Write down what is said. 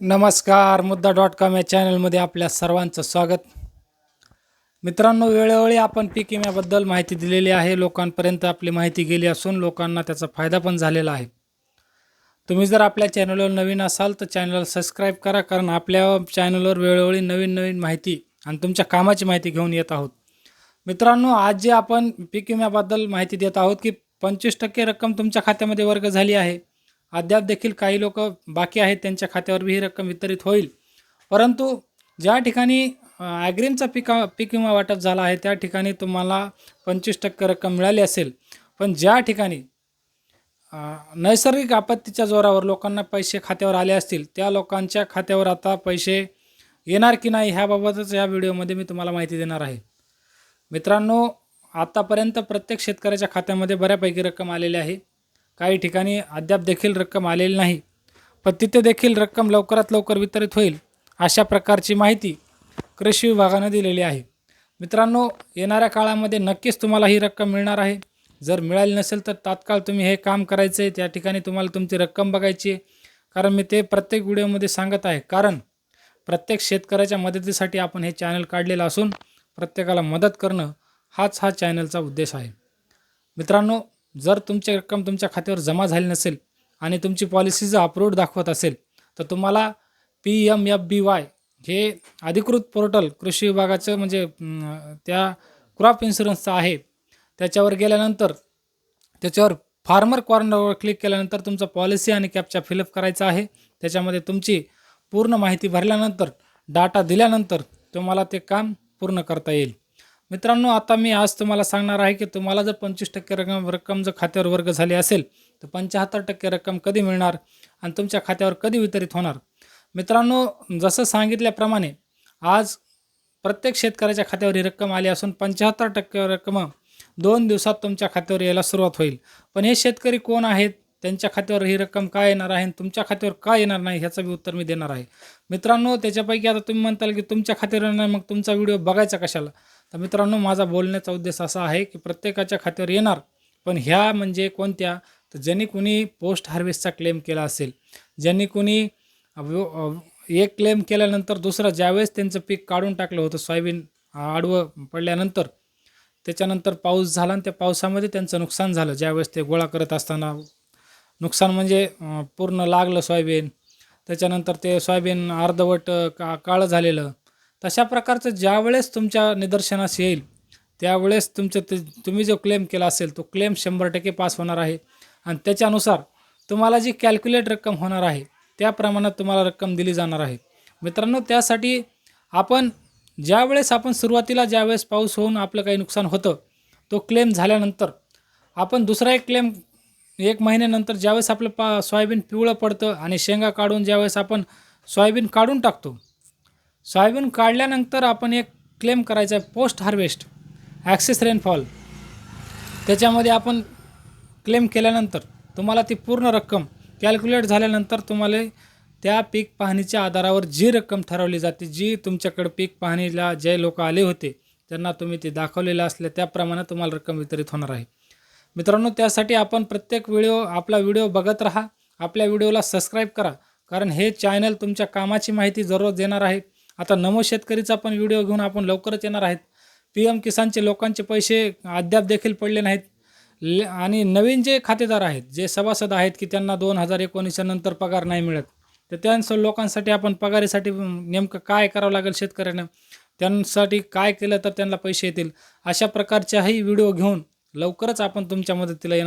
नमस्कार मुद्दा dot com या चॅनलमध्ये आपल्या सर्वांचं स्वागत. मित्रांनो वेळोवेळी आपण पीक विम्याबद्दल माहिती दिलेली आहे. लोकांपर्यंत आपली माहिती गेली असून लोकांना त्याचा फायदा पण झालेला आहे. तुम्ही जर आपल्या चॅनलवर नवीन असाल तर चॅनल सबस्क्राईब करा कारण आपल्या चॅनलवर वेळोवेळी नवीन नवीन माहिती आणि तुमच्या कामाची माहिती घेऊन येत आहोत. मित्रांनो आज जे आपण पीक विम्याबद्दल माहिती देत आहोत की पंचवीस टक्के रक्कम तुमच्या खात्यामध्ये वर्ग झाली आहे. अद्याप देखील काही लोक बाकी आहेत त्यांच्या खात्यावर ही रक्कम वितरित होईल. परंतु ज्या ठिकाणी ॲग्रीमचा पिका पीक विमा वाटप झाला आहे त्या ठिकाणी तुम्हाला पंचवीस टक्के रक्कम मिळाली असेल. पण ज्या ठिकाणी नैसर्गिक आपत्तीच्या जोरावर लोकांना पैसे खात्यावर आले असतील त्या लोकांच्या खात्यावर आता पैसे येणार की नाही ह्याबाबतच या व्हिडिओमध्ये मी तुम्हाला माहिती देणार आहे. मित्रांनो आतापर्यंत प्रत्येक शेतकऱ्याच्या खात्यामध्ये बऱ्यापैकी रक्कम आलेली आहे. काही ठिकाणी अद्याप देखील रक्कम आलेली नाही. पण तिथे देखील रक्कम लवकरात लवकर वितरित होईल अशा प्रकारची माहिती कृषी विभागानं दिलेली आहे. मित्रांनो येणाऱ्या काळामध्ये नक्कीच तुम्हाला ही रक्कम मिळणार आहे. जर मिळाली नसेल तर तात्काळ तुम्ही हे काम करायचं आहे त्या ठिकाणी तुम्हाला तुमची रक्कम बघायची आहे. कारण मी ते प्रत्येक व्हिडिओमध्ये सांगत आहे. कारण प्रत्येक शेतकऱ्याच्या मदतीसाठी आपण हे चॅनल काढलेलं असून प्रत्येकाला मदत करणं हाच हा चॅनलचा उद्देश आहे. मित्रांनो जर तुमची रक्कम तुमच्या खात्यावर जमा झाली नसेल आणि तुमची पॉलिसी जर अप्रूव्ड दाखवत असेल तर तुम्हाला P M F B Y हे अधिकृत पोर्टल कृषी विभागाचं म्हणजे त्या क्रॉप इन्शुरन्सचं आहे. त्याच्यावर गेल्यानंतर त्याच्यावर फार्मर कॉर्नरवर क्लिक केल्यानंतर तुमचं पॉलिसी आणि कॅपचा फिलअप करायचा आहे. त्याच्यामध्ये तुमची पूर्ण माहिती भरल्यानंतर डाटा दिल्यानंतर तुम्हाला ते काम पूर्ण करता येईल. मित्रांनो आता मी आज तुम्हाला सांगणार आहे की तुम्हाला जर पंचवीस टक्के रक्कम रक्कम जर खात्यावर वर्ग झाली असेल तर पंच्याहत्तर टक्के रक्कम कधी मिळणार आणि तुमच्या खात्यावर कधी वितरित होणार? मित्रांनो जसं सांगितल्याप्रमाणे आज प्रत्येक शेतकऱ्याच्या खात्यावर ही रक्कम आली असून पंच्याहत्तर टक्के रक्कम दोन दिवसात तुमच्या खात्यावर यायला सुरुवात होईल. पण हे शेतकरी कोण आहेत? त्यांच्या खात्यावर ही रक्कम का येणार आहे आणि तुमच्या खात्यावर का येणार नाही ह्याचं बी उत्तर मी देणार आहे. मित्रांनो त्याच्यापैकी आता तुम्ही म्हणताल की तुमच्या खात्यावर येणार नाही मग तुमचा व्हिडिओ बघायचा कशाला? तर मित्रांनो माझा बोलण्याचा उद्देश असा आहे की प्रत्येकाच्या खात्यावर येणार पण ह्या म्हणजे कोणत्या? तर ज्यांनी कुणी पोस्ट हार्वेस्टचा क्लेम केला असेल ज्यांनी कुणी एक क्लेम केल्यानंतर दुसरं ज्यावेळेस त्यांचं पीक काढून टाकलं होतं सोयाबीन आडवं पडल्यानंतर त्याच्यानंतर पाऊस झाला आणि त्या पावसामध्ये त्यांचं नुकसान झालं. ज्यावेळेस ते गोळा करत असताना नुकसान म्हणजे पूर्ण लागलं सोयाबीन. त्याच्यानंतर ते सोयाबीन अर्धवट का काळं झालेलं. तशा प्रकारचं ज्यावेळेस तुमच्या निदर्शनास येईल त्यावेळेस तुमचं ते तुम्ही जो क्लेम केला असेल तो क्लेम शंभर टक्के पास होणार आहे. आणि त्याच्यानुसार तुम्हाला जी कॅल्क्युलेट रक्कम होणार आहे त्या प्रमाणात तुम्हाला रक्कम दिली जाणार आहे. मित्रांनो त्यासाठी आपण ज्यावेळेस आपण सुरुवातीला ज्यावेळेस पाऊस होऊन आपलं काही नुकसान होतं तो क्लेम झाल्यानंतर आपण दुसरा एक क्लेम एक महिन्यानंतर ज्यावेळेस आपलं पा सोयाबीन पिवळं पडतं आणि शेंगा काढून ज्यावेळेस आपण सोयाबीन काढून टाकतो सोयाबीन काढल्यानंतर आपण एक क्लेम करायचा आहे पोस्ट हार्वेस्ट ॲक्सेस रेनफॉल त्याच्यामध्ये आपण क्लेम केल्यानंतर तुम्हाला ती पूर्ण रक्कम कॅल्क्युलेट झाल्यानंतर तुम्हाला त्या पीक पाहणीच्या आधारावर जी रक्कम ठरवली जाते जी तुमच्याकडे पीक पाहणीला जे लोक आले होते त्यांना तुम्ही ते दाखवलेलं असल्या त्याप्रमाणे तुम्हाला रक्कम वितरित होणार आहे. मित्रांनो त्यासाठी आपण प्रत्येक व्हिडिओ आपला व्हिडिओ बघत राहा आपल्या व्हिडिओला सबस्क्राईब करा कारण हे चॅनल तुमच्या कामाची माहिती जरूर देणार आहे. आता नमो शेतकरीचा पण व्हिडिओ घेऊन आपण लवकरच येणार आहेत. पी एम किसानचे लोकांचे पैसे अद्याप देखील पडले नाहीत. ले आणि नवीन जे खातेदार आहेत जे सभासद आहेत की त्यांना दोन हजार एकोणीसच्या नंतर पगार नाही मिळत तर त्यांचं लोकांसाठी आपण पगारीसाठी नेमकं काय करावं लागेल शेतकऱ्यांना? त्यांसाठी काय केलं तर त्यांना पैसे येतील? अशा प्रकारच्याही व्हिडिओ घेऊन लवकरच आपण तुमच्या मदतीला येणार